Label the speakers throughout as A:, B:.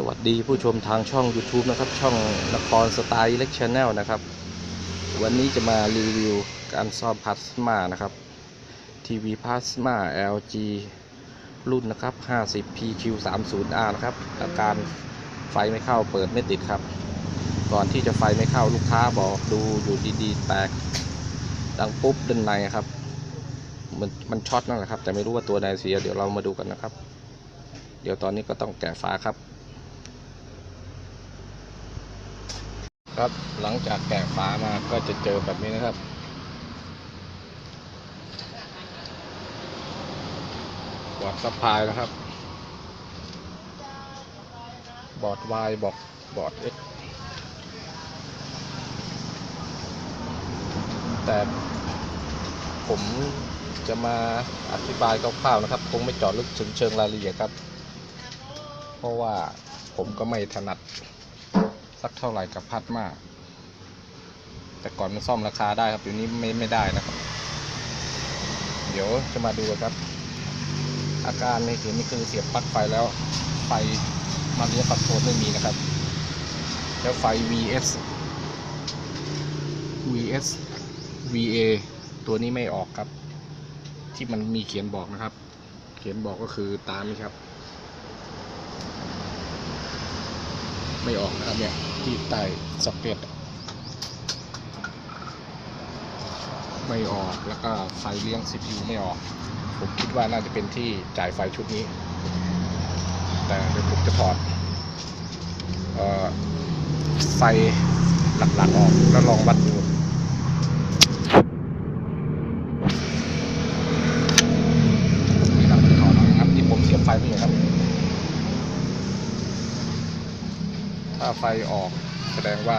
A: สวัสดีผู้ชมทางช่อง YouTube นะครับ ช่องนครสไตล์เล็กชาแนลนะครับ วันนี้จะมารีวิวการซ่อมพลาสมานะครับ ทีวีพลาสมา LG รุ่นนะครับ 50 PQ30R นะครับ อาการไฟไม่เข้าเปิดไม่ติดครับ ก่อนที่จะไฟไม่เข้าลูกค้าบอกดูอยู่ดีๆ แตก ดังปุ๊บด้านในครับ มันมันช็อตนั่นแหละครับ แต่ไม่รู้ว่าตัวใดเสียเดี๋ยวเรามาดูกันนะครับ เดี๋ยวตอนนี้ก็ต้องแกะฝาครับ ครับ หลังจากแกะฝามาก็จะเจอแบบนี้นะครับ บอร์ดซัพพลายนะครับ บอร์ด Y บอกบอร์ด X แต่ผมจะมาอธิบายคร่าวๆนะครับ คงไม่จาะลึกถึงเชิงรายละเอียดครับ เพราะว่าผมก็ไม่ถนัด สักเท่าไหร่กับพัดมาก แต่ก่อนมันซ่อมราคาได้ครับเดี๋ยวนี้ไม่ไม่ได้นะครับ เดี๋ยวจะมาดูกันครับ อาการในเห็นนี่คือเสียบปลั๊กไฟแล้วไฟมาเลี้ยงปัดโทนไม่มีนะครับ แล้วไฟ VS VS VA ตัวนี้ไม่ออกครับ ที่มันมีเขียนบอกนะครับ เขียนบอกก็คือตามนี้ครับ ไม่ออกนะครับเนี่ย ที่ใต้สเก็ตไม่ออกแล้วก็ไฟเลี้ยง CPU ไม่ออก ผมคิดว่าน่าจะเป็นที่จ่ายไฟชุดนี้ แต่เดี๋ยวผมจะถอดไฟหลักๆออกแล้วลองวัด ถ้าไฟออกแสดงว่า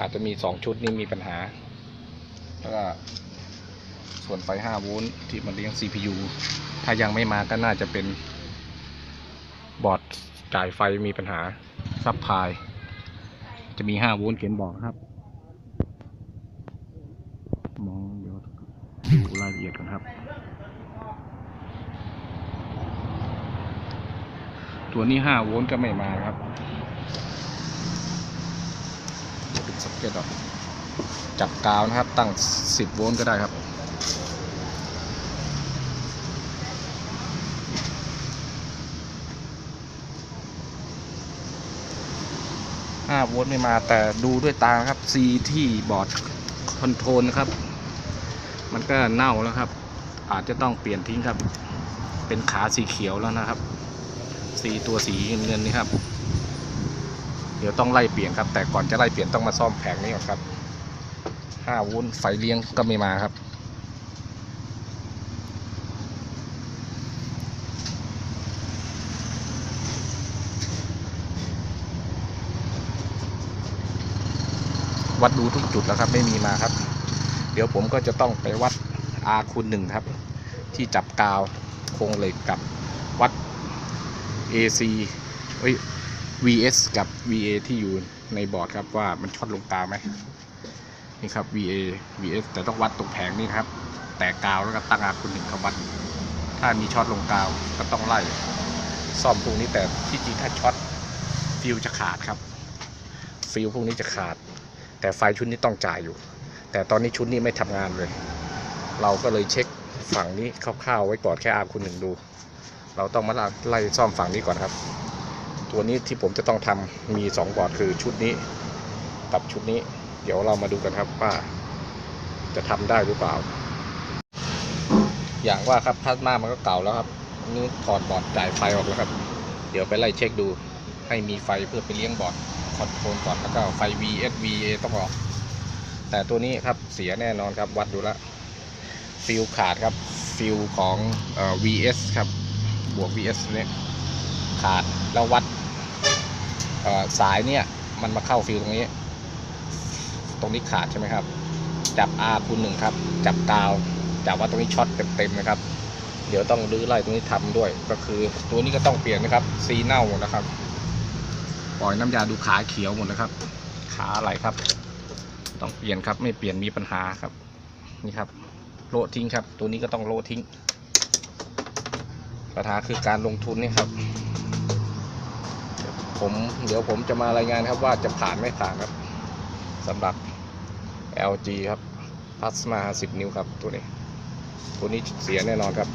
A: อาจจะมีสองชุดนี้มีปัญหา แล้วก็ส่วนไฟ5โวลต์ที่มันเลี้ยง CPU ถ้ายังไม่มาก็น่าจะเป็น บอร์ดจ่ายไฟมีปัญหาซับพลาย จะมี5โวลต์เขียนบอกครับ มองเดี๋ยวดูรายละเอียดกันครับ ตัวนี้5โวลต์ก็ไม่มาครับปิดซ็อกเก็ตออกจับกาวนะครับ ตั้ง10โวลต์ก็ได้ครับ5โวลต์ไม่มาแต่ดูด้วยตานะครับ C ที่บอร์ดคอนโทรลนะครับ มันก็เน่าแล้วครับ อาจจะต้องเปลี่ยนทิ้งครับ เป็นขาสีเขียวแล้วนะครับ สีตัวสีเงินๆนี่ครับ เดี๋ยวต้องไล่เปลี่ยนครับ แต่ก่อนจะไล่เปลี่ยนต้องมาซ่อมแผงนี้ก่อนครับ5โวลต์ไฟเลี้ยงก็ไม่มาครับ วัดดูทุกจุดแล้วครับไม่มีมาครับ เดี๋ยวผมก็จะต้องไปวัด R คูณหนึ่งครับ ที่จับกาวโครงเหล็กกับวัด AC เอ้ย VS กับ VA ที่อยู่ในบอร์ดครับว่ามันช็อตลงกาไหมนี่ครับ VA VS แต่ต้องวัดตรงแผงนี่ครับ แตกกาวแล้วก็ตั้งอาคุณหนึ่งครับวัด ถ้ามีช็อตลงกาวก็ต้องไล่ซ่อมพวกนี้แต่ที่จริงถ้าช็อตฟิวจะขาดครับ ฟิวพวกนี้จะขาด แต่ไฟชุดนี้ต้องจ่ายอยู่ แต่ตอนนี้ชุดนี้ไม่ทำงานเลย เราก็เลยเช็คฝั่งนี้คร่าวๆไว้ก่อนแค่อาคุณหนึ่งดู เราต้องมาไล่ซ่อมฝั่งนี้ก่อนครับ ตัวนี้ที่ผมจะต้องทำมี2บอร์ดคือชุดนี้กับชุดนี้ เดี๋ยวเรามาดูกันครับว่า จะทำได้หรือเปล่า อย่างว่าครับพลาสมามันก็เก่าแล้วครับนี่ถอดบอร์ดจ่ายไฟออกแล้วครับ เดี๋ยวไปไล่เช็คดูให้มีไฟเพื่อไปเลี้ยงบอร์ดคอนโทรลก่อนแล้วก็ไฟ VSVA ต้องออก แต่ตัวนี้ครับเสียแน่นอนครับวัดดูแล้วฟิลขาดครับฟิลของ VS ครับ บวก VS เนี่ยขาดแล้ววัดสายเนี่ยมันมาเข้าฟิลตรงนี้ ตรงนี้ขาดใช่ไหมครับ จับ R คูณหนึ่งครับ จับกาว จับว่าตรงนี้ช็อตเต็มๆนะครับ เดี๋ยวต้องรื้อไล่ตรงนี้ทำด้วย ก็คือตัวนี้ก็ต้องเปลี่ยนนะครับซีเน่าหมดนะครับ ปล่อยน้ำยาดูขาเขียวหมดนะครับ ขาอะไรครับ ต้องเปลี่ยนครับ ไม่เปลี่ยนมีปัญหาครับ นี่ครับ โลทิ้งครับ ตัวนี้ก็ต้องโลทิ้ง ปัญหาคือการลงทุนนี่ครับ ผมเดี๋ยวผมจะมารายงานครับว่าจะผ่านไม่ผ่านครับสำหรับ LG ครับพัสมา10 นิ้วครับตัวนี้ ตัวนี้เสียแน่นอนครับ